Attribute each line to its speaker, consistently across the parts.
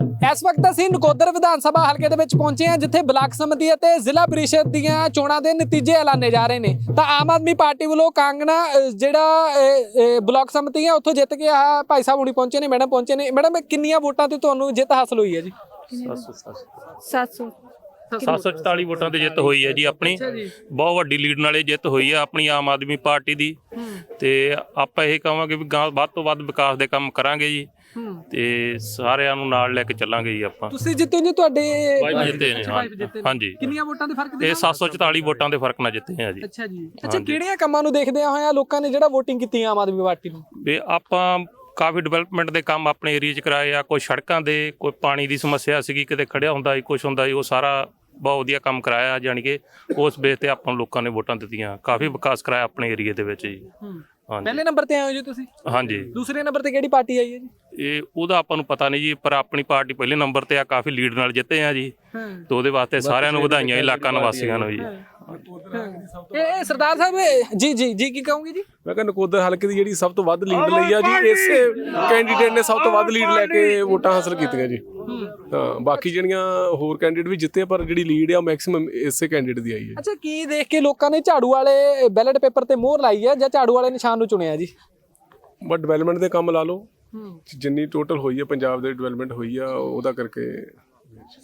Speaker 1: ਇਸ ਵਕਤ ਅਸੀਂ ਨਕੋਦਰ ਵਿਧਾਨ ਸਭਾ ਹਲਕੇ ਦੇ ਵਿੱਚ ਪਹੁੰਚੇ ਹਾਂ ਜਿੱਥੇ ਬਲਾਕ ਸਮਿਤੀ ਅਤੇ ਜ਼ਿਲ੍ਹਾ ਪਰਿਸ਼ਦ ਦੀਆਂ ਚੋਣਾਂ ਦੇ ਨਤੀਜੇ ਐਲਾਨੇ ਜਾ ਰਹੇ ਨੇ। ਤਾਂ ਆਮ ਆਦਮੀ ਪਾਰਟੀ ਵੱਲੋਂ ਕਾਂਗਣਾ ਜਿਹੜਾ ਬਲਾਕ ਸਮਿਤੀ ਹੈ ਉੱਥੋਂ ਜਿੱਤ ਕੇ ਆ ਭਾਈ ਸਾਹਿਬ ਹੁਣੀ ਪਹੁੰਚੇ ਨੇ ਮੈਡਮ ਪਹੁੰਚੇ ਨੇ। ਮੈਡਮ ਕਿੰਨੀਆਂ ਵੋਟਾਂ ਤੇ ਤੁਹਾਨੂੰ ਜਿੱਤ ਹਾਸਲ ਹੋਈ ਹੈ ਜੀ?
Speaker 2: 700
Speaker 3: 744 ਵੋਟਾਂ ਤੇ ਜਿੱਤ ਹੋਈ ਹੈ ਜੀ ਆਪਣੀ। ਬਹੁਤ ਵੱਡੀ ਲੀਡ ਨਾਲੇ ਜਿੱਤ ਹੋਈ ਹੈ ਆਪਣੀ ਆਮ ਆਦਮੀ ਪਾਰਟੀ ਦੀ। ਤੇ ਆਪਾਂ ਇਹ ਕਹਾਂਗੇ ਵੀ ਗਾਂ ਵੱਧ ਤੋਂ ਵੱਧ ਵਿਕਾਸ ਦੇ ਕੰਮ ਕਰਾਂਗੇ ਜੀ। ਤੇ ਸਾਰਿਆਂ ਨੂੰ ਨਾਲ ਲੈ ਕੇ ਚੱਲਾਂਗੇ ਜੀ ਆਪਾਂ।
Speaker 1: ਤੁਸੀਂ ਜਿੱਤੇ ਜੀ ਤੁਹਾਡੇ
Speaker 3: ਜਿੱਤੇ ਨੇ ਹਾਂ।
Speaker 1: ਨੇ।
Speaker 3: ਹਾਂਜੀ।
Speaker 1: ਕਿੰਨੀਆਂ ਵੋਟਾਂ ਦੇ ਫ਼ਰਕ ਦੇ
Speaker 3: ਇਹ 744 ਵੋਟਾਂ ਦੇ ਫ਼ਰਕ ਨਾਲ ਜਿੱਤੇ ਆ ਜੀ।
Speaker 1: ਅੱਛਾ ਜੀ। ਅੱਛਾ ਕਿਹੜੀਆਂ ਕੰਮਾਂ ਨੂੰ ਦੇਖਦੇ ਹੋਇਆ ਲੋਕਾਂ ਨੇ ਜਿਹੜਾ VOTING ਕੀਤੀ ਆਮ ਆਦਮੀ ਪਾਰਟੀ ਨੂੰ?
Speaker 3: ਵੀ ਆਪਾਂ ਕਾਫੀ ਡਿਵੈਲਪਮੈਂਟ ਦੇ ਕੰਮ ਆਪਣੇ ਏਰੀਆ 'ਚ ਕਰਾਏ ਆ ਕੋਈ ਸੜਕਾਂ ਦੇ ਕੋਈ ਪਾਣੀ ਦੀ ਸਮੱਸਿਆ ਸੀਗੀ ਕਿਤੇ ਖੜਿਆ ਹੁੰਦਾ ਸੀ ਕੁਝ ਹੁੰਦਾ ਸੀ ਉਹ ਸਾਰਾ ਬਹੁਤ ਵਧੀਆ ਕੰਮ ਕਰਾਇਆ ਜਾਣੀ ਕਿ ਉਸ ਬੇਸ ਤੇ ਆਪਾਂ ਲੋਕਾਂ ਨੇ ਵੋਟਾਂ ਦਿੱਤੀਆਂ। ਕਾਫੀ ਵਿਕਾਸ ਕਰਾਇਆ ਆਪਣੇ ਏਰੀਆ ਦੇ ਵਿੱਚ ਜੀ। ਹਾਂਜੀ।
Speaker 1: ਪਹਿਲੇ ਨੰਬਰ ਤੇ ਆਏ ਹੋ ਜੀ ਤੁਸੀਂ?
Speaker 3: ਹਾਂਜੀ।
Speaker 1: ਦੂਸਰੇ ਨੰਬਰ ਤੇ ਕਿਹੜੀ ਪਾਰਟੀ ਆਈ ਹੈ ਜੀ?
Speaker 3: ਇਹ ਉਹਦਾ ਆਪਾਂ ਨੂੰ ਪਤਾ ਨਹੀਂ ਜੀ ਪਰ ਆਪਣੀ ਪਾਰਟੀ ਪਹਿਲੇ ਨੰਬਰ ਤੇ ਆ ਕਾਫੀ ਲੀਡ ਨਾਲ ਜਿੱਤੇ ਆ ਜੀ।
Speaker 1: ਹਾਂ।
Speaker 3: ਤੇ ਉਹਦੇ ਵਾਸਤੇ ਸਾਰਿਆਂ ਨੂੰ ਵਧਾਈਆਂ ਇਲਾਕਾ ਨਿਵਾਸੀਆਂ ਨੂੰ ਜੀ।
Speaker 1: ਇਹ ਇਹ ਸਰਦਾਰ ਸਾਹਿਬ ਇਹ- ਜੀ ਜੀ ਜੀ ਕੀ ਕਹੋਗੇ ਜੀ?
Speaker 4: ਮੈਂ ਕਿਹਾ ਨਕੋਦਰ ਹਲਕੇ ਦੀ ਜਿਹੜੀ ਸਭ ਤੋਂ ਵੱਧ ਲੀਡ ਲਈ ਆ ਜੀ ਇਸੇ ਕੈਂਡੀਡੇਟ ਨੇ ਸਭ ਤੋਂ ਵੱਧ ਲੀਡ ਲੈ ਕੇ ਵੋਟਾਂ ਹਾਸਲ ਕੀਤੀਆਂ ਜੀ। ਹਾਂ ਬਾਕੀ ਜਿਹੜੀਆਂ ਹੋਰ ਕੈਂਡੀਡੇਟ ਵੀ ਜਿੱਤੇ ਆ, ਪਰ ਜਿਹੜੀ ਲੀਡ ਆ ਮੈਕਸਿਮਮ ਇਸੇ ਕੈਂਡੀਡੇਟ ਦੀ ਆਈ ਹੈ।
Speaker 1: ਅੱਛਾ ਕੀ ਦੇਖ ਕੇ ਲੋਕਾਂ ਨੇ ਝਾੜੂ ਵਾਲੇ ਬੈਲਟ ਪੇਪਰ ਤੇ ਮੋਹਰ ਲਾਈ ਹੈ ਜਾਂ ਝਾੜੂ ਵਾਲੇ ਨਿਸ਼ਾਨ ਨੂੰ ਚੁਣਿਆ ਜੀ?
Speaker 4: ਬਟ ਡਿਵੈਲਪਮੈਂਟ ਦੇ ਕੰਮ ਲਾ ਲਓ। ਜਿੰਨੀ ਟੋਟਲ ਹੋਈ ਹੈ ਪੰਜਾਬ ਦੇ ਡਿਵੈਲਪਮੈਂਟ ਹੋਈ ਆ ਉਹਦਾ ਕਰਕੇ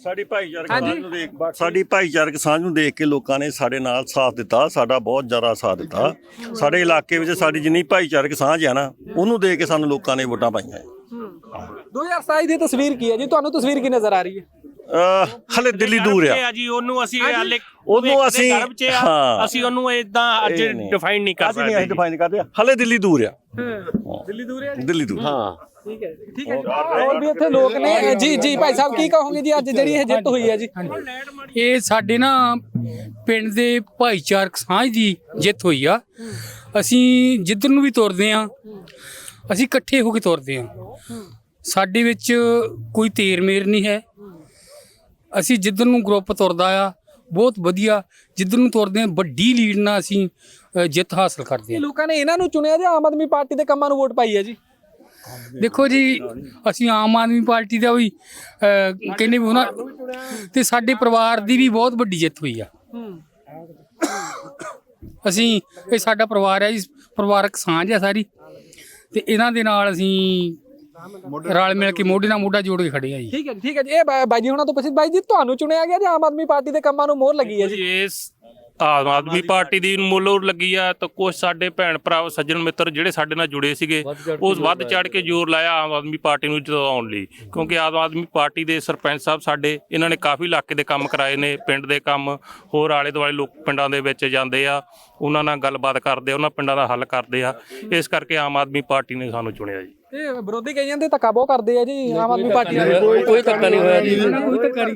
Speaker 5: ਸਾਡੀ ਭਾਈਚਾਰਕ ਸਾਂਝ ਨੂੰ ਦੇਖ ਸਾਡੀ ਭਾਈਚਾਰਕ ਸਾਂਝ ਨੂੰ ਦੇਖ ਕੇ ਲੋਕਾਂ ਨੇ ਸਾਡੇ ਨਾਲ ਸਾਥ ਦਿੱਤਾ ਸਾਡਾ ਬਹੁਤ ਜ਼ਿਆਦਾ ਸਾਥ ਦਿੱਤਾ। ਸਾਡੇ ਇਲਾਕੇ ਵਿੱਚ ਸਾਡੀ ਜਿੰਨੀ ਭਾਈਚਾਰਕ ਸਾਂਝ ਹੈ ਨਾ ਉਹਨੂੰ ਦੇਖ ਕੇ ਸਾਨੂੰ ਲੋਕਾਂ ਨੇ ਵੋਟਾਂ ਪਾਈਆਂ।
Speaker 1: 2027 ਦੀ ਤਸਵੀਰ ਕੀ ਹੈ ਜੀ? ਤੁਹਾਨੂੰ ਤਸਵੀਰ ਕੀ ਨਜ਼ਰ ਆ ਰਹੀ ਹੈ?
Speaker 5: ਹਲੇ ਦਿੱਲੀ ਦੂਰ ਆ।
Speaker 6: ਆ ਜੀ ਉਹਨੂੰ ਅਸੀਂ ਹਾਲੇ
Speaker 5: ਉਹਨੂੰ ਅਸੀਂ-
Speaker 6: ਆ,
Speaker 5: ਹਾਂ।
Speaker 6: ਅਸੀਂ ਉਹਨੂੰ ਇਦਾਂ ਅੱਜ। ਡਿਫਾਈਨ ਨਹੀਂ ਕਰ
Speaker 5: ਅਸੀਂ ਨਹੀਂ
Speaker 6: ਸਕਦੇ
Speaker 5: ਅਸੀਂ ਡਿਫਾਈਨ ਕਰਦੇ ਹਲੇ ਦਿੱਲੀ ਦੂਰ ਆ।
Speaker 1: ਦਿੱਲੀ ਦੂਰ ਹੈ
Speaker 5: ਦਿੱਲੀ ਦੂਰ। ਹਾਂ।
Speaker 1: ਠੀਕ ਹੈ ਠੀਕ ਹੈ ਜੀ। ਹੋਰ ਵੀ ਇੱਥੇ ਲੋਕ ਨੇ। ਜੀ ਜੀ ਭਾਈ ਸਾਹਿਬ ਕੀ ਕਹੋਗੇ ਜੀ? ਅੱਜ ਜਿਹੜੀ ਇਹ ਜਿੱਤ ਹੋਈ ਹੈ ਜੀ।
Speaker 7: ਇਹ ਸਾਡੇ ਨਾ ਪਿੰਡ ਦੇ ਭਾਈਚਾਰਕ ਸਾਂਝ ਦੀ ਜਿੱਤ ਹੋਈ ਆ। ਅਸੀਂ ਜਿੱਧਰ ਨੂੰ ਵੀ ਤੁਰਦੇ ਆ ਅਸੀਂ ਇਕੱਠੇ ਹੋ ਕੇ ਤੁਰਦੇ ਆ। ਸਾਡੇ ਵਿੱਚ ਕੋਈ ਤੇਰ ਮੇਰ ਨਹੀਂ ਹੈ। ਅਸੀਂ ਜਿੱਧਰ ਨੂੰ ਗਰੁੱਪ ਤੁਰਦਾ ਆ ਬਹੁਤ ਵਧੀਆ ਜਿੱਧਰ ਨੂੰ ਤੁਰਦੇ ਆ ਵੱਡੀ ਲੀਡ ਨਾਲ ਅਸੀਂ ਅ, ਜਿੱਤ ਹਾਸਲ ਕਰਦੇ
Speaker 1: ਇਹ
Speaker 7: ਆ
Speaker 1: ਲੋਕਾਂ ਨੇ ਇਹਨਾਂ ਨੂੰ ਚੁਣਿਆ ਜਾਂ ਆਮ ਆਦਮੀ ਪਾਰਟੀ ਦੇ ਕੰਮਾਂ ਨੂੰ ਵੋਟ ਪਾਈ ਹੈ ਜੀ?
Speaker 7: ਦੇਖੋ ਜੀ ਅਸੀਂ ਆਮ ਆਦਮੀ ਪਾਰਟੀ ਦਾ ਵੀ ਅ, ਕਹਿੰਦੇ ਵੀ ਉਹਨਾਂ ਤੇ ਸਾਡੇ ਪਰਿਵਾਰ ਦੀ ਵੀ ਬਹੁਤ ਵੱਡੀ ਜਿੱਤ ਹੋਈ ਆ। ਅਸੀਂ ਇਹ ਸਾਡਾ ਪਰਿਵਾਰ ਹੈ ਜੀ ਪਰਿਵਾਰਕ ਸਾਂਝ ਹੈ ਸਾਰੀ। ਤੇ ਇਹਨਾਂ ਦੇ ਨਾਲ ਅਸੀਂ ਰਲ ਮਿਲ ਕੇ ਮੋਢੇ ਨਾਲ ਮੋਢਾ ਜੋੜ ਕੇ ਖੜੇ ਆ ਜੀ।
Speaker 1: ਠੀਕ ਹੈ ਜੀ, ਠੀਕ ਹੈ ਜੀ। ਇਹ ਬਾ- ਬਾਈ ਜੀ ਹੁਣਾਂ ਤੋਂ ਪੁੱਛੀ ਬਾਈ ਜੀ ਤੁਹਾਨੂੰ ਚੁਣਿਆ ਗਿਆ ਜਾਂ ਆਮ ਆਦਮੀ ਪਾਰਟੀ ਦੇ ਕੰਮਾਂ ਨੂੰ ਮੋਹਰ ਲੱਗੀ ਹੈ ਜੀ?
Speaker 3: ਜੀ ਇਸ ਆਮ ਆਦਮੀ ਪਾਰਟੀ ਦੀ ਮੁੱਲੋਂ ਲੱਗੀ ਆ ਤਾਂ ਕੁਝ ਸਾਡੇ ਭੈਣ ਭਰਾ ਸੱਜਣ ਮਿੱਤਰ ਜਿਹੜੇ ਸਾਡੇ ਨਾਲ ਜੁੜੇ ਸੀਗੇ ਉਹ ਵੱਧ ਚੜ ਕੇ ਜ਼ੋਰ ਲਾਇਆ ਆਮ ਆਦਮੀ ਪਾਰਟੀ ਨੂੰ ਜਿਤਾਉਣ ਲਈ। ਕਿਉਂਕਿ ਆਮ ਆਦਮੀ ਪਾਰਟੀ ਦੇ ਸਰਪੰਚ ਸਾਹਿਬ ਸਾਡੇ ਇਹਨਾਂ ਨੇ ਕਾਫੀ ਇਲਾਕੇ ਦੇ ਕੰਮ ਕਰਾਏ ਨੇ ਪਿੰਡ ਦੇ ਕੰਮ ਹੋਰ ਆਲੇ ਦੁਆਲੇ ਲੋਕ ਪਿੰਡਾਂ ਦੇ ਵਿੱਚ ਜਾਂਦੇ ਆ ਉਹਨਾਂ ਨਾਲ ਗੱਲਬਾਤ ਕਰਦੇ ਆ ਉਹਨਾਂ ਪਿੰਡਾਂ ਦਾ ਹੱਲ ਕਰਦੇ ਆ। ਇਸ ਕਰਕੇ ਆਮ ਆਦਮੀ ਪਾਰਟੀ ਨੇ ਸਾਨੂੰ ਚੁਣਿਆ ਜੀ।
Speaker 1: ਇਹ ਵਿਰੋਧੀ ਕਹੀ ਜਾਂਦੇ ਧੱਕਾ ਬਹੁਤ ਕਰਦੇ ਆ ਜੀ ਆਮ ਆਦਮੀ ਪਾਰਟੀ ਵਾਲੇ।
Speaker 8: ਕੋਈ ਕੋਈ ਧੱਕਾ ਨਹੀਂ ਹੋਇਆ ਜੀ।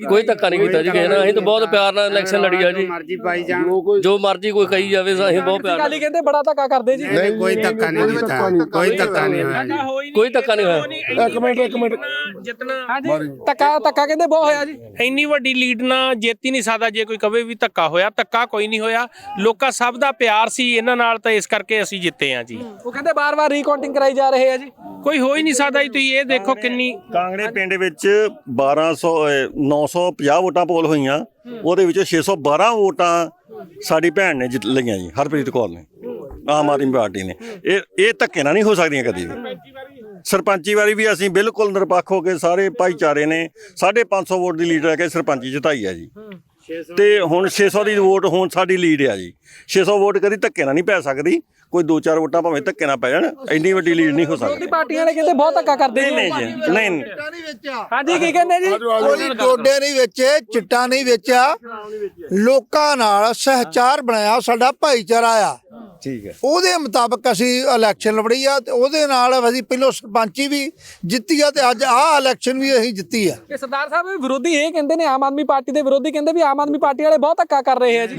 Speaker 8: ਕੋਈ ਧੱਕਾ ਨਹੀਂ ਕੀਤਾ ਜੀ। ਕਿਸੇ ਨਾਲ। ਅਸੀਂ ਤਾਂ ਬਹੁਤ ਪਿਆਰ ਨਾਲ ਇਲੈਕਸ਼ਨ ਲੜੀ ਆ ਜੀ। ਜੋ ਮਰਜ਼ੀ ਕੋਈ ਕਹੀ ਜਾਵੇ ਅਸੀਂ ਬਹੁਤ ਪਿਆਰ
Speaker 1: ਗਾਲੀ ਕਹਿੰਦੇ ਬੜਾ ਧੱਕਾ ਕਰਦੇ ਜੀ।
Speaker 9: ਨਹੀਂ ਕੋਈ ਧੱਕਾ ਨਹੀਂ ਕੀਤਾ। ਕੋਈ ਧੱਕਾ ਨਹੀਂ ਹੋਇਆ ਜੀ।
Speaker 8: ਕੋਈ ਧੱਕਾ ਨਹੀਂ ਹੋਇਆ।
Speaker 4: ਇੱਕ ਮਿੰਟ ਇੱਕ ਮਿੰਟ।
Speaker 6: ਜਿੱਤਣਾ।
Speaker 1: ਧੱਕਾ ਧੱਕਾ ਕਹਿੰਦੇ ਬਹੁਤ ਹੋਇਆ ਜੀ।
Speaker 6: ਇੰਨੀ ਵੱਡੀ ਲੀਡ ਨਾਲ ਜਿੱਤ ਹੀ ਨਹੀਂ ਸਕਦਾ ਜੇ ਕੋਈ ਕਵੇ ਵੀ ਧੱਕਾ ਹੋਇਆ। ਧੱਕਾ ਕੋਈ ਨਹੀਂ ਹੋਇਆ। ਲੋਕਾਂ ਸਭ ਦਾ ਪਿਆਰ ਸੀ। ਇਹਨਾਂ ਨਾਲ ਤਾਂ ਇਸ ਕਰਕੇ ਅਸੀਂ ਜਿੱਤੇ ਆ ਜੀ।
Speaker 1: ਉਹ ਕਹਿੰਦੇ ਬਾਰ-ਬਾਰ ਰੀਕਾਊਂਟਿੰਗ ਕਰਾਈ ਜਾ ਰਹੇ ਆ ਜੀ।
Speaker 6: ਕੋਈ ਹੋ ਹੀ ਨਹੀਂ ਸਕਦਾ ਜੀ ਤੁਸੀਂ ਇਹ ਦੇਖੋ ਕਿੰਨੀ
Speaker 5: ਕਾਂਗੜੇ ਪਿੰਡ ਵਿੱਚ 1200 ਅਹ 950 ਵੋਟਾਂ ਪੋਲ ਹੋਈਆਂ। ਉਹਦੇ ਵਿੱਚੋਂ 612 ਵੋਟਾਂ ਸਾਡੀ ਭੈਣ ਨੇ ਜਿੱਤ ਲਈਆਂ ਜੀ ਹਰਪ੍ਰੀਤ ਕੌਰ ਨੇ ਆਮ ਆਦਮੀ ਪਾਰਟੀ ਨੇ। ਇਹ ਇਹ ਧੱਕੇ ਨਾਲ ਨਹੀਂ ਹੋ ਸਕਦੀਆਂ ਕਦੀ ਵੀ। ਸਰਪੰਚੀ ਵਾਰੀ ਵੀ ਅਸੀਂ ਬਿਲਕੁਲ ਨਿਰਪੱਖ ਹੋ ਕੇ ਸਾਰੇ ਭਾਈਚਾਰੇ ਨੇ 550 ਵੋਟ ਦੀ ਲੀਡ ਲੈ ਕੇ ਸਰਪੰਚੀ ਜਿਤਾਈ ਹੈ ਜੀ। ਤੇ ਹੁਣ 600 ਦੀ ਵੋਟ ਹੁਣ ਸਾਡੀ ਲੀਡ ਆ ਜੀ। 600 ਵੋਟ ਕਦੀ ਧੱਕੇ ਨਾਲ ਨਹੀਂ ਪੈ ਸਕਦੀ। ਕੋਈ 2-4 ਵੋਟਾਂ ਭਾਵੇਂ ਧੱਕੇ ਨਾਲ ਪੈ ਜਾਣ ਇੰਨੀ ਵੱਡੀ ਲੀਡ ਨਹੀਂ ਹੋ ਸਕਦੀ।
Speaker 1: ਪਾਰਟੀਆਂ ਵਾਲੇ ਕਹਿੰਦੇ ਬਹੁਤ ਧੱਕਾ ਕਰਦੇ
Speaker 5: ਨਹੀਂ ਜੀ। ਨਹੀਂ ਨਹੀਂ
Speaker 1: ਹਾਂਜੀ ਕੀ ਕਹਿੰਦੇ ਜੀ?
Speaker 9: ਕੋਈ ਡੋਡੇ ਨਹੀਂ ਵੇਚੇ ਚਿੱਟਾ ਨਹੀਂ ਵੇਚਿਆ। ਲੋਕਾਂ ਨਾਲ ਸਹਿਚਾਰ ਬਣਾਇਆ ਸਾਡਾ ਭਾਈਚਾਰਾ ਆ।
Speaker 5: ਠੀਕ ਹੈ।
Speaker 9: ਉਹਦੇ ਮੁਤਾਬਕ ਅਸੀਂ ਇਲੈਕਸ਼ਨ ਲੜੀ ਆ ਤੇ ਉਹਦੇ ਨਾਲ ਅਸੀਂ ਪਹਿਲੋਂ ਸਰਪੰਚੀ ਵੀ ਜਿੱਤੀ ਆ ਤੇ ਅੱਜ ਆਹ ਇਲੈਕਸ਼ਨ ਵੀ ਅਸੀਂ ਜਿੱਤੀ ਆ।
Speaker 1: ਕਿ ਸਰਦਾਰ ਸਾਹਿਬ ਵਿਰੋਧੀ ਇਹ ਕਹਿੰਦੇ ਨੇ ਆਮ ਆਦਮੀ ਪਾਰਟੀ ਦੇ ਵਿਰੋਧੀ ਕਹਿੰਦੇ ਵੀ ਆਮ ਆਦਮੀ ਪਾਰਟੀ ਵਾਲੇ ਬਹੁਤ ਧੱਕਾ ਕਰ ਰਹੇ ਆ ਜੀ।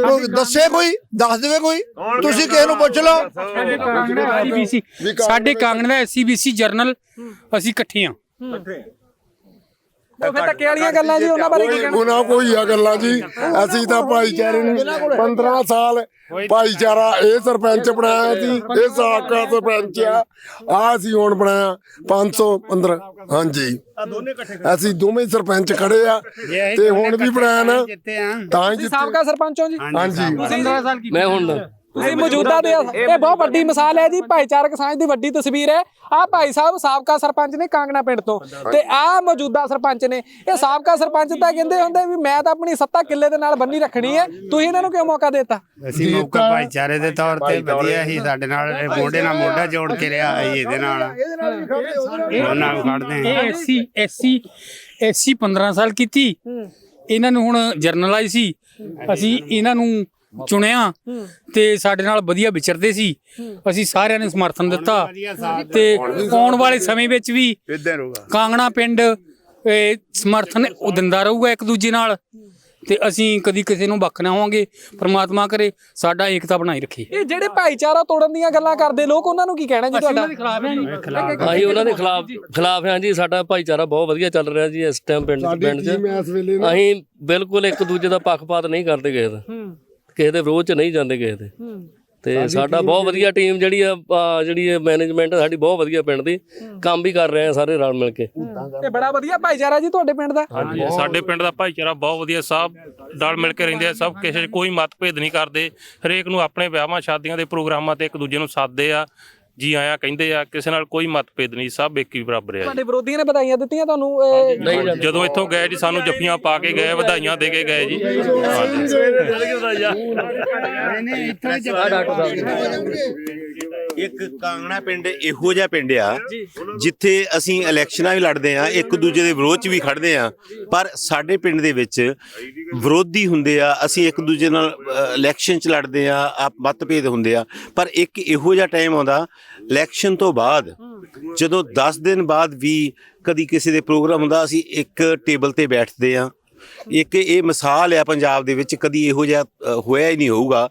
Speaker 9: ਕੋਈ ਦੱਸੇ ਕੋਈ ਦੱਸ ਦੇਵੇ ਕੋਈ? ਤੁਸੀਂ ਕਿਸੇ ਨੂੰ ਪੁੱਛ ਲਓ।
Speaker 7: ਸਾਡੇ ਕਾਂਗੜਾ ਐਸਸੀਬੀਸੀ ਸਾਡੇ ਕਾਂਗੜਾ ਐਸਸੀਬੀਸੀ ਜਰਨਲ ਅਸੀਂ ਇਕੱਠੇ ਆ।
Speaker 1: ਉਹ ਫਿਰ ਧੱਕੇ ਵਾਲੀਆਂ ਗੱਲਾਂ ਜੀ ਉਹਨਾਂ ਬਾਰੇ ਕੀ ਕਹਿਣਾ?
Speaker 10: ਉਹਨਾਂ ਕੋਈ ਆ ਗੱਲਾਂ ਜੀ। ਅਸੀਂ ਤਾਂ ਭਾਈਚਾਰੇ ਨੂੰ 15 ਸਾਲ ਭਾਈਚਾਰਾ ਇਹ ਸਰਪੰਚ ਬਣਾਇਆ ਸੀ ਇਹ ਸਾਬਕਾ ਸਰਪੰਚ ਆ। ਆ ਅਸੀਂ ਹੁਣ ਬਣਾਇਆ 515 ਹਾਂਜੀ। ਅਸੀਂ ਦੋਵੇਂ ਹੀ ਸਰਪੰਚ ਖੜੇ ਆ ਤੇ ਹੁਣ ਵੀ ਬਣਾਇਆ ਨਾ। ਤਾਂ ਹੀ
Speaker 1: ਸਾਬਕਾ ਸਰਪੰਚ ਹੋ ਜੀ।
Speaker 10: ਹਾਂਜੀ।
Speaker 7: 15 ਸਾਲ ਕੀ
Speaker 8: ਮੈਂ ਹੁਣ
Speaker 1: ਤੁਸੀਂ ਮੌਜੂਦਾ ਦੇ ਇਹ ਬਹੁਤ ਵੱਡੀ ਮਿਸਾਲ ਹੈ ਜੀ ਭਾਈਚਾਰਕ ਸਾਂਝ ਦੀ ਵੱਡੀ ਤਸਵੀਰ ਹੈ। ਆ ਭਾਈ ਸਾਹਿਬ ਸਾਬਕਾ ਸਰਪੰਚ ਨੇ ਕਾਂਗਣਾ ਪਿੰਡ ਤੋਂ। ਤੇ ਆ ਮੌਜੂਦਾ ਸਰਪੰਚ ਨੇ। ਇਹ ਸਾਬਕਾ ਸਰਪੰਚ ਤਾਂ ਕਹਿੰਦੇ ਹੁੰਦੇ ਵੀ ਮੈਂ ਤਾਂ ਆਪਣੀ ਸੱਤਾ ਕਿੱਲੇ ਦੇ ਨਾਲ ਬੰਨੀ ਰੱਖਣੀ ਹੈ। ਤੁਸੀਂ ਇਹਨਾਂ ਨੂੰ ਕਿਉਂ ਮੌਕਾ ਦਿੱਤਾ?
Speaker 11: ਅਸੀਂ ਮੌਕਾ ਭਾਈਚਾਰੇ ਦੇ ਤੌਰ ਤੇ ਵਧੀਆ ਹੀ ਸਾਡੇ ਨਾਲ ਇਹ ਮੋਢੇ ਨਾਲ ਮੋਢਾ ਜੋੜ ਕੇ ਰਿਹਾ ਇਹਦੇ ਨਾਲ। ਉਹਨਾਂ ਨੂੰ ਕੱਢਦੇ
Speaker 7: ਇਹ
Speaker 11: ਹਾਂ
Speaker 7: ਐਸਸੀ ਐਸਸੀ ਐਸਸੀ 15 ਸਾਲ ਕੀਤੀ। ਇਹਨਾਂ ਨੂੰ ਹੁਣ ਜਰਨਲਾਈਜ਼ ਸੀ। ਅਸੀਂ ਇਹਨਾਂ ਨੂੰ ਚੁਣਿਆ ਤੇ ਸਾਡੇ ਨਾਲ ਵਧੀਆ ਵਿਚਰਦੇ ਸੀ। ਅਸੀਂ ਸਾਰਿਆਂ ਨੇ ਸਮਰਥਨ ਦਿੱਤਾ ਤੇ ਆਉਣ ਵਾਲੇ ਸਮੇਂ ਵਿੱਚ ਵੀ ਕਾਂਗਣਾ ਪਿੰਡ ਇਹ ਸਮਰਥਨ ਉਹ ਦਿੰਦਾ ਰਹੂਗਾ ਇੱਕ ਦੂਜੇ ਨਾਲ। ਤੇ ਅਸੀਂ ਕਦੀ ਕਿਸੇ ਨੂੰ ਵੱਖ ਨਾ ਹੋਵਾਂਗੇ। ਪ੍ਰਮਾਤਮਾ ਕਰੇ ਸਾਡਾ ਏਕਤਾ ਬਣਾਈ ਰੱਖੇ।
Speaker 1: ਇਹ ਜਿਹੜੇ ਭਾਈਚਾਰਾ ਤੋੜਨ ਦੀਆਂ ਗੱਲਾਂ ਕਰਦੇ ਲੋਕ ਉਹਨਾਂ ਨੂੰ ਕੀ ਕਹਿਣਾ ਜੀ ਤੁਹਾਡਾ?
Speaker 8: ਅਸੀਂ ਉਹਨਾਂ ਦੇ ਖਿਲਾਫ ਖਿਲਾਫ। ਹਾਂ ਜੀ। ਸਾਡਾ ਭਾਈਚਾਰਾ ਬਹੁਤ ਵਧੀਆ ਚੱਲ ਰਿਹਾ ਜੀ ਇਸ ਟਾਈਮ ਪਿੰਡ ਪਿੰਡ 'ਚ। ਅਸੀਂ ਬਿਲਕੁਲ ਇੱਕ ਦੂਜੇ ਦਾ ਪੱਖਪਾਤ ਨਹੀਂ ਕਰਦੇ ਕਿਸੇ ਦਾ। ਕਿਸੇ ਦੇ ਵਿਰੋਧ 'ਚ ਨਹੀਂ ਜਾਂਦੇ ਕਿਸੇ ਦੇ। ਤੇ ਸਾਡਾ ਬਹੁਤ ਵਧੀਆ ਟੀਮ ਜਿਹੜੀ ਆ ਆ ਜਿਹੜੀ ਮੈਨੇਜਮੈਂਟ ਸਾਡੀ ਬਹੁਤ ਵਧੀਆ ਪਿੰਡ ਦੀ। ਕੰਮ ਵੀ ਕਰ ਰਹੇ ਆ ਸਾਰੇ ਰਲ ਮਿਲ ਕੇ।
Speaker 1: ਇਹ ਬੜਾ ਵਧੀਆ ਭਾਈਚਾਰਾ ਜੀ ਤੁਹਾਡੇ ਪਿੰਡ ਦਾ।
Speaker 3: ਹਾਂਜੀ ਸਾਡੇ ਪਿੰਡ ਦਾ ਭਾਈਚਾਰਾ ਬਹੁਤ ਵਧੀਆ ਸਭ ਡਲ ਮਿਲ ਕੇ ਰਹਿੰਦੇ ਆ ਸਭ ਕਿਸੇ 'ਚ ਕੋਈ ਮਤਭੇਦ ਨਹੀਂ ਕਰਦੇ। ਹਰੇਕ ਨੂੰ ਆਪਣੇ ਵਿਆਹਾਂ ਸ਼ਾਦੀਆਂ ਦੇ ਪ੍ਰੋਗਰਾਮਾਂ ਤੇ ਇੱਕ ਦੂਜੇ ਨੂੰ ਸਾਥਦੇ ਆ। ਜੀ ਆਇਆਂ ਕਹਿੰਦੇ ਆ ਕਿਸੇ ਨਾਲ ਕੋਈ ਮਤਭੇਦ ਨਹੀਂ ਸਭ ਇੱਕ ਹੀ ਬਰਾਬਰ ਆ ਜੀ।
Speaker 1: ਤੁਹਾਡੇ ਵਿਰੋਧੀਆਂ ਨੇ ਵਧਾਈਆਂ ਦਿੱਤੀਆਂ ਤੁਹਾਨੂੰ ਇਹ
Speaker 8: ਨਹੀਂ ਜਾਂਦੇ
Speaker 3: ਜਦੋਂ ਇੱਥੋਂ ਗਏ ਜੀ ਸਾਨੂੰ ਜੱਫੀਆਂ ਪਾ ਕੇ ਗਏ ਵਧਾਈਆਂ ਦੇ ਕੇ ਗਏ ਜੀ। ਹਾਂਜੀ।
Speaker 12: ਇੱਕ ਕਾਂਗਣਾ ਪਿੰਡ ਇਹੋ ਜਿਹਾ ਪਿੰਡ ਆ ਜਿੱਥੇ ਅਸੀਂ ਇਲੈਕਸ਼ਨਾਂ ਵੀ ਲੜਦੇ ਆ ਇੱਕ ਦੂਜੇ ਦੇ ਵਿਰੋਧ 'ਚ ਵੀ ਖੜਦੇ ਆ ਪਰ ਸਾਡੇ ਪਿੰਡ ਦੇ ਵਿੱਚ ਵਿਰੋਧੀ ਹੁੰਦੇ ਆ ਅਸੀਂ ਇੱਕ ਦੂਜੇ ਨਾਲ ਇਲੈਕਸ਼ਨ 'ਚ ਲੜਦੇ ਆ ਆਪ ਮਤਭੇਦ ਹੁੰਦੇ ਆ। ਪਰ ਇੱਕ ਇਹੋ ਜਿਹਾ ਟਾਈਮ ਆਉਂਦਾ ਇਲੈਕਸ਼ਨ ਤੋਂ ਬਾਅਦ ਜਦੋਂ 10 ਦਿਨ ਬਾਅਦ ਵੀ ਕਦੀ ਕਿਸੇ ਦੇ ਪ੍ਰੋਗਰਾਮ ਹੁੰਦਾ ਅਸੀਂ ਇੱਕ ਟੇਬਲ ਤੇ ਬੈਠਦੇ ਆ ਇੱਕ ਇਹ ਮਿਸਾਲ ਆ ਪੰਜਾਬ ਦੇ ਵਿੱਚ ਕਦੀ ਇਹੋ ਜਿਹਾ ਹੋਇਆ ਹੀ ਨਹੀਂ ਹੋਊਗਾ।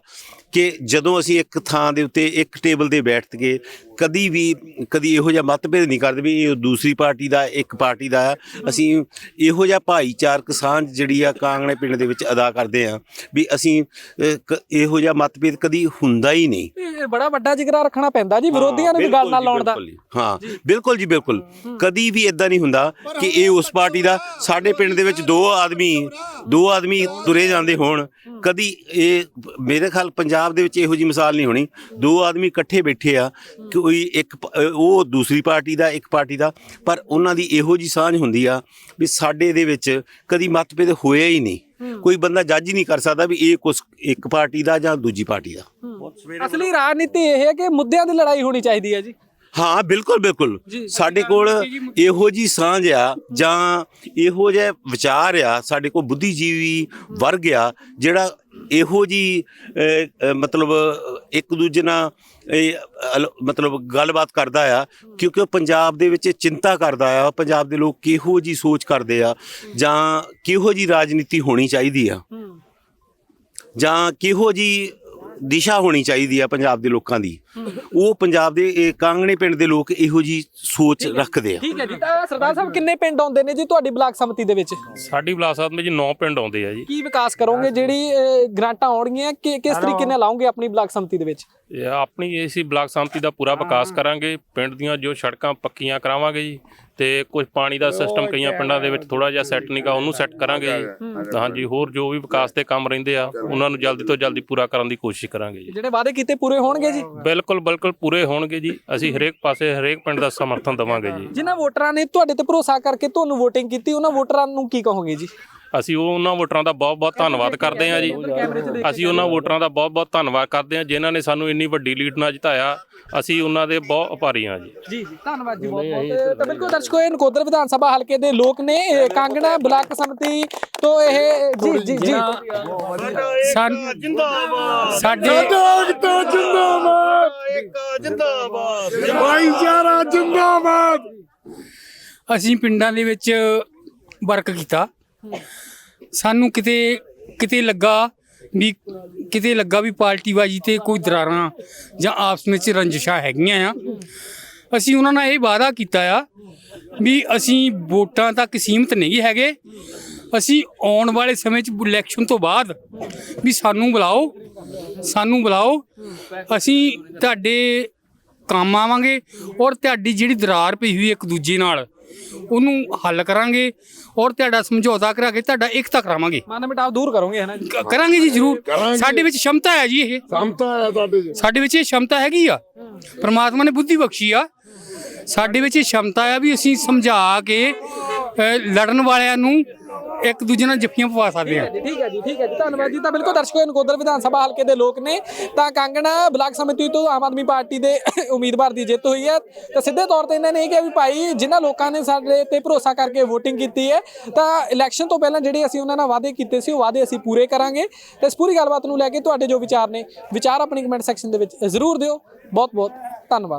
Speaker 12: ਕਿ ਜਦੋਂ ਅਸੀਂ ਇੱਕ ਥਾਂ ਦੇ ਉੱਤੇ ਇੱਕ ਟੇਬਲ ਤੇ ਬੈਠ ਕੇ ਕਦੀ ਵੀ ਕਦੀ ਇਹੋ ਜਿਹਾ ਮਤਭੇਦ ਨਹੀਂ ਕਰਦੇ ਵੀ ਇਹ ਦੂਸਰੀ ਪਾਰਟੀ ਦਾ ਇੱਕ ਪਾਰਟੀ ਦਾ ਅਸੀਂ ਇਹੋ ਜਿਹਾ ਭਾਈਚਾਰਕ ਸਾਂਝ ਜਿਹੜੀ ਆ ਕਾਂਗੜੇ ਪਿੰਡ ਦੇ ਵਿੱਚ ਅਦਾ ਕਰਦੇ ਆ ਵੀ ਅਸੀਂ ਕ- ਇਹੋ ਜਿਹਾ ਮਤਭੇਦ ਕਦੀ ਹੁੰਦਾ ਹੀ ਨਹੀਂ।
Speaker 1: ਇਹ ਬੜਾ ਵੱਡਾ ਜਿਗਰਾ ਰੱਖਣਾ ਪੈਂਦਾ ਜੀ ਵਿਰੋਧੀਆਂ ਨੂੰ ਵੀ ਗੱਲ ਨਾਲ ਲਾਉਣ ਦਾ।
Speaker 12: ਹਾਂ ਬਿਲਕੁਲ ਜੀ ਬਿਲਕੁਲ। ਕਦੀ ਵੀ ਇਦਾਂ ਨਹੀਂ ਹੁੰਦਾ ਕਿ ਇਹ ਉਸ ਪਾਰਟੀ ਦਾ ਸਾਡੇ ਪਿੰਡ ਦੇ ਵਿੱਚ ਦੋ ਆਦਮੀ ਦੋ ਆਦਮੀ ਤੁਰੇ ਜਾਂਦੇ ਹੋਣ। ਕਦੀ ਇਹ ਮੇਰੇ ਖਿਆਲ ਪੰਜਾਬ ਦੇ ਵਿੱਚ ਇਹੋ ਜੀ ਮਿਸਾਲ ਨਹੀਂ ਹੋਣੀ। ਦੋ ਆਦਮੀ ਇਕੱਠੇ ਬੈਠੇ ਆ ਕੋਈ ਇੱਕ ਪ- ਅਹ ਉਹ ਦੂਸਰੀ ਪਾਰਟੀ ਦਾ ਇੱਕ ਪਾਰਟੀ ਦਾ ਪਰ ਉਹਨਾਂ ਦੀ ਇਹੋ ਜੀ ਸਾਂਝ ਹੁੰਦੀ ਆ ਵੀ ਸਾਡੇ ਦੇ ਵਿੱਚ ਕਦੀ ਮਤਭੇਦ ਹੋਇਆ ਹੀ ਨਹੀਂ। ਕੋਈ ਬੰਦਾ ਜੱਜ ਹੀ ਨਹੀਂ ਕਰ ਸਕਦਾ ਵੀ ਇਹ ਕੁਛ ਇੱਕ ਪਾਰਟੀ ਦਾ ਜਾਂ ਦੂਜੀ ਪਾਰਟੀ ਦਾ।
Speaker 1: ਅਸਲੀ ਰਾਜਨੀਤੀ ਇਹ ਹੈ ਕਿ ਮੁੱਦਿਆਂ ਦੀ ਲੜਾਈ ਹੋਣੀ ਚਾਹੀਦੀ ਹੈ ਜੀ।
Speaker 12: ਹਾਂ ਬਿਲਕੁਲ ਬਿਲਕੁਲ। ਸਾਡੇ ਕੋਲ ਇਹੋ ਜੀ ਸਾਂਝ ਆ ਜਾਂ ਇਹੋ ਜਿਹਾ ਵਿਚਾਰ ਆ ਸਾਡੇ ਕੋਲ ਬੁੱਧੀਜੀਵੀ ਵਰਗ ਆ ਜਿਹੜਾ ਇਹੋ ਜੀ ਮਤਲਬ ਇੱਕ ਦੂਜੇ ਨਾਲ ਮਤਲਬ ਗੱਲਬਾਤ ਕਰਦਾ ਆ ਕਿਉਂਕਿ ਉਹ ਪੰਜਾਬ ਦੇ ਵਿੱਚ ਚਿੰਤਾ ਕਰਦਾ ਆ ਪੰਜਾਬ ਦੇ ਲੋਕ ਕਿਹੋ ਜੀ ਸੋਚ ਕਰਦੇ ਆ ਜਾਂ ਕਿਹੋ ਜੀ ਰਾਜਨੀਤੀ ਹੋਣੀ ਚਾਹੀਦੀ ਆ। ਜਾਂ ਕਿਹੋ ਜੀ ਦਿਸ਼ਾ ਹੋਣੀ ਚਾਹੀਦੀ ਆ ਪੰਜਾਬ ਦੇ ਲੋਕਾਂ ਦੀ। ਉਹ ਪੰਜਾਬ ਦੇ ਇਹ ਕਾਂਗਣੇ ਪਿੰਡ ਦੇ ਲੋਕ ਇਹੋ ਜੀ ਸੋਚ ਰੱਖਦੇ ਆ।
Speaker 1: ਠੀਕ ਹੈ ਜੀ ਤਾਂ ਸਰਦਾਰ ਸਾਹਿਬ ਕਿੰਨੇ ਪਿੰਡ ਆਉਂਦੇ ਨੇ ਜੀ ਤੁਹਾਡੀ ਬਲਾਕ ਸਮਿਤੀ ਦੇ ਵਿੱਚ?
Speaker 3: ਸਾਡੀ ਬਲਾਸਾਤ ਵਿੱਚ 9 ਪਿੰਡ ਆਉਂਦੇ ਆ ਜੀ।
Speaker 1: ਕੀ ਵਿਕਾਸ ਕਰੋਗੇ? ਜਿਹੜੀ ਗ੍ਰਾਂਟਾਂ ਆਉਣਗੀਆਂ ਕਿ ਕਿਸ ਤਰੀਕੇ ਨਾਲ ਲਾਉਂਗੇ ਆਪਣੀ ਬਲਾਕ ਸਮਿਤੀ ਦੇ ਵਿੱਚ?
Speaker 3: ਇਹ ਆਪਣੀ ਏਸੀ ਬਲਾਕ ਸੰਮਤੀ ਦਾ ਪੂਰਾ ਵਿਕਾਸ ਕਰਾਂਗੇ। ਪਿੰਡ ਦੀਆਂ ਜੋ ਸੜਕਾਂ ਪੱਕੀਆਂ ਕਰਾਵਾਂਗੇ ਜੀ ਤੇ ਕੁਝ ਪਾਣੀ ਦਾ ਸਿਸਟਮ ਕਈਆਂ ਪਿੰਡਾਂ ਦੇ ਵਿੱਚ ਥੋੜਾ ਜਿਹਾ ਸੈੱਟ ਨਹੀਂਗਾ ਉਹਨੂੰ ਸੈੱਟ ਕਰਾਂਗੇ ਜੀ। ਤਾਂ ਹਾਂਜੀ ਹੋਰ ਜੋ ਵੀ ਵਿਕਾਸ ਦੇ ਕੰਮ ਰਹਿੰਦੇ ਆ ਉਹਨਾਂ ਨੂੰ ਜਲਦੀ ਤੋਂ ਜਲਦੀ ਪੂਰਾ ਕਰਨ ਦੀ ਕੋਸ਼ਿਸ਼ ਕਰਾਂਗੇ ਜੀ।
Speaker 1: ਜਿਹੜੇ ਵਾਅਦੇ ਕੀਤੇ ਪੂਰੇ ਹੋਣਗੇ ਜੀ?
Speaker 3: ਬਿਲਕੁਲ ਬਿਲਕੁਲ ਬਿਲਕੁਲ ਪੂਰੇ ਹੋਣਗੇ ਜੀ। ਅਸੀਂ ਹਰੇਕ ਪਾਸੇ, ਹਰੇਕ ਪਿੰਡ ਦਾ ਸਮਰਥਨ ਦੇਵਾਂਗੇ ਜੀ।
Speaker 1: ਜਿਨ੍ਹਾਂ ਵੋਟਰਾਂ ਨੇ ਤੁਹਾਡੇ ਤੇ ਭਰੋਸਾ ਕਰਕੇ ਤੁਹਾਨੂੰ VOTING ਕੀਤੀ, ਉਹਨਾਂ ਵੋਟਰਾਂ ਨੂੰ ਕੀ ਕਹੋਗੇ ਜੀ?
Speaker 3: ਅਸੀਂ ਉਹ ਉਹਨਾਂ ਵੋਟਰਾਂ ਦਾ ਬਹੁਤ-ਬਹੁਤ ਧੰਨਵਾਦ ਕਰਦੇ ਹਾਂ ਜੀ। ਅਸੀਂ ਉਹਨਾਂ ਵੋਟਰਾਂ ਦਾ ਬਹੁਤ-ਬਹੁਤ ਧੰਨਵਾਦ ਕਰਦੇ ਹਾਂ ਜਿਨ੍ਹਾਂ ਨੇ ਸਾਨੂੰ ਇੰਨੀ ਵੱਡੀ ਲੀਡ ਨਾਲ ਜਿਤਾਇਆ। ਅਸੀਂ ਉਹਨਾਂ ਦੇ ਬਹੁਤ ਆਭਾਰੀ ਹਾਂ ਜੀ।
Speaker 1: ਜੀ ਜੀ। ਧੰਨਵਾਦ ਜੀ ਬਹੁਤ ਬਹੁਤ। ਤਾਂ ਬਿਲਕੁਲ ਦਰਸ਼ਕੋ ਇਹ ਨਕੋਦਰ ਵਿਧਾਨ ਸਭਾ ਹਲਕੇ ਦੇ ਲੋਕ ਨੇ ਇਹ ਕਾਂਗੜਾ ਬਲਾਕ ਸਮਿਤੀ ਤੋਂ ਇਹ ਜੀ ਜੀ ਜੀ।
Speaker 7: ਸਾਡੇ
Speaker 10: ਏਕਤਾ ਜਿੰਦਾਬਾਦ। ਜਿੰਦਾਬਾਦ। ਭਾਈਚਾਰਾ ਜਿੰਦਾਬਾਦ।
Speaker 7: ਅਸੀਂ ਪਿੰਡਾਂ ਦੇ ਵਿੱਚ ਵਰਕ ਕੀਤਾ। ਸਾਨੂੰ ਕਿਤੇ ਕਿਤੇ ਲੱਗਾ ਵੀ, ਕਿਤੇ ਲੱਗਾ ਵੀ ਪਾਰਟੀਬਾਜੀ ਤੇ ਕੋਈ ਦਰਾਰਾਂ ਜਾਂ ਆਪਸ ਵਿੱਚ ਰੰਜਿਸ਼ਾਂ ਹੈਗੀਆਂ ਆ। ਅਸੀਂ ਉਹਨਾਂ ਨਾਲ ਇਹ ਵਾਅਦਾ ਕੀਤਾ ਆ ਵੀ ਅਸੀਂ ਵੋਟਾਂ ਤੱਕ ਸੀਮਤ ਨਹੀਂ ਹੈਗੇ। ਅਸੀਂ ਆਉਣ ਵਾਲੇ ਸਮੇਂ 'ਚ ਇਲੈਕਸ਼ਨ ਤੋਂ ਬਾਅਦ ਵੀ ਸਾਨੂੰ ਬੁਲਾਓ ਸਾਨੂੰ ਬੁਲਾਓ। ਅਸੀਂ ਤੁਹਾਡੇ ਕੰਮ ਆਵਾਂਗੇ ਔਰ ਤੁਹਾਡੀ ਜਿਹੜੀ ਦਰਾਰ ਪਈ ਹੋਈ ਇੱਕ ਦੂਜੇ ਨਾਲ ਉਹਨੂੰ ਹੱਲ ਕਰਾਂਗੇ ਔਰ ਤੁਹਾਡਾ ਸਮਝੌਤਾ ਕਰਾ ਕੇ ਤੁਹਾਡਾ ਇਕਤਾ ਕਰਾਵਾਂਗੇ।
Speaker 1: ਮਨ ਮਿਟਾਵ ਦੂਰ ਕਰੋਗੇ ਹੈ
Speaker 7: ਕਰਾਂਗੇ ਜੀ ਜ਼ਰੂਰ। ਸਾਡੇ ਵਿੱਚ ਸ਼ਮਤਾ ਹੈ ਜੀ ਇਹ।
Speaker 10: ਸਮਤਾ ਹੈ ਤੁਹਾਡੇ ਚ।
Speaker 7: ਸਾਡੇ ਵਿੱਚ ਇਹ ਸ਼ਮਤਾ ਹੈਗੀ ਆ। ਪ੍ਰਮਾਤਮਾ ਨੇ ਬੁੱਧੀ ਬਖਸ਼ੀ ਆ। ਸਾਡੇ ਵਿੱਚ ਇਹ ਸ਼ਮਤਾ ਆ ਵੀ ਅਸੀਂ ਸਮਝਾ ਕੇ ਲੜਨ ਵਾਲਿਆਂ ਨੂੰ ਇੱਕ ਦੂਜੇ ਨਾਲ ਜੱਫੀਆਂ ਪਵਾ ਸਕਦੇ ਆ
Speaker 1: ਜੀ ਠੀਕ ਹੈ ਜੀ, ਠੀਕ ਹੈ ਜੀ। ਧੰਨਵਾਦ ਜੀ। ਤਾਂ ਬਿਲਕੁਲ ਦਰਸ਼ਕੋ, ਨਕੋਦਰ ਵਿਧਾਨ ਸਭਾ ਹਲਕੇ ਦੇ ਲੋਕ ਨੇ, ਤਾਂ ਕਾਂਗਣਾ ਬਲਾਕ ਸਮਿਤੀ ਤੋਂ ਆਮ ਆਦਮੀ ਪਾਰਟੀ ਦੇ ਉਮੀਦਵਾਰ ਦੀ ਜਿੱਤ ਹੋਈ ਹੈ। ਤਾਂ ਸਿੱਧੇ ਤੌਰ ਤੇ ਇਹਨਾਂ ਨੇ ਇਹ ਕਿਹਾ ਵੀ ਭਾਈ, ਜਿਨ੍ਹਾਂ ਲੋਕਾਂ ਨੇ ਸਾਡੇ ਤੇ ਭਰੋਸਾ ਕਰਕੇ ਵੋਟਿੰਗ ਕੀਤੀ ਹੈ, ਤਾਂ ਇਲੈਕਸ਼ਨ ਤੋਂ ਪਹਿਲਾਂ ਜਿਹੜੇ ਅਸੀਂ ਉਹਨਾਂ ਨਾਲ ਵਾਅਦੇ ਕੀਤੇ ਸੀ, ਉਹ ਵਾਅਦੇ ਅਸੀਂ ਪੂਰੇ ਕਰਾਂਗੇ। ਤੇ ਇਸ ਪੂਰੀ ਗੱਲਬਾਤ ਨੂੰ ਲੈ ਕੇ ਤੁਹਾਡੇ ਜੋ ਵਿਚਾਰ ਨੇ, ਵਿਚਾਰ ਆਪਣੀ ਕਮੈਂਟ ਸੈਕਸ਼ਨ ਦੇ ਵਿੱਚ ਜ਼ਰੂਰ ਦਿਓ। ਬਹੁਤ ਬਹੁਤ ਧੰਨਵਾਦ।